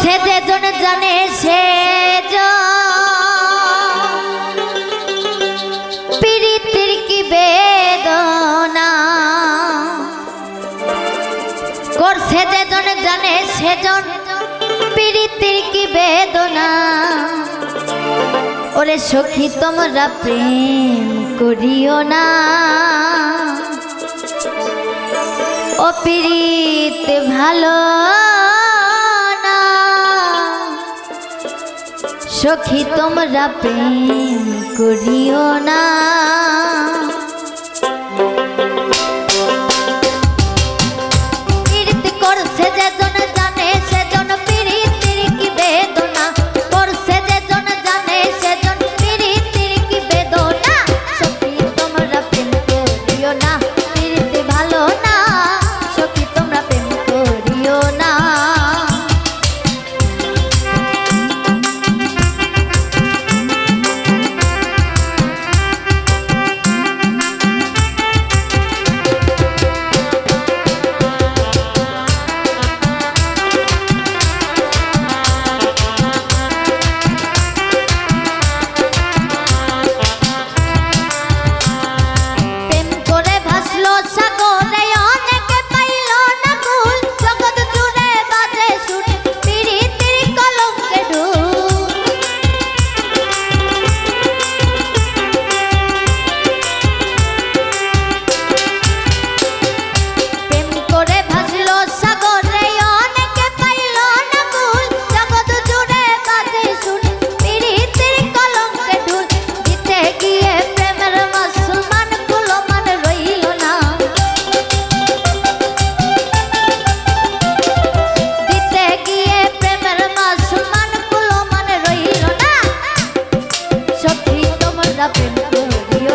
করছে যে জন, সে পীড়িতির কি বেদনা? করছে যে জন জানে। সেজন পীড়িতির কি বেদনা? ওরে সখী, তোমরা প্রেম করিও না। ও পীড়িত ভালো সখী তোমরা প্রেম করিও না।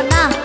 না।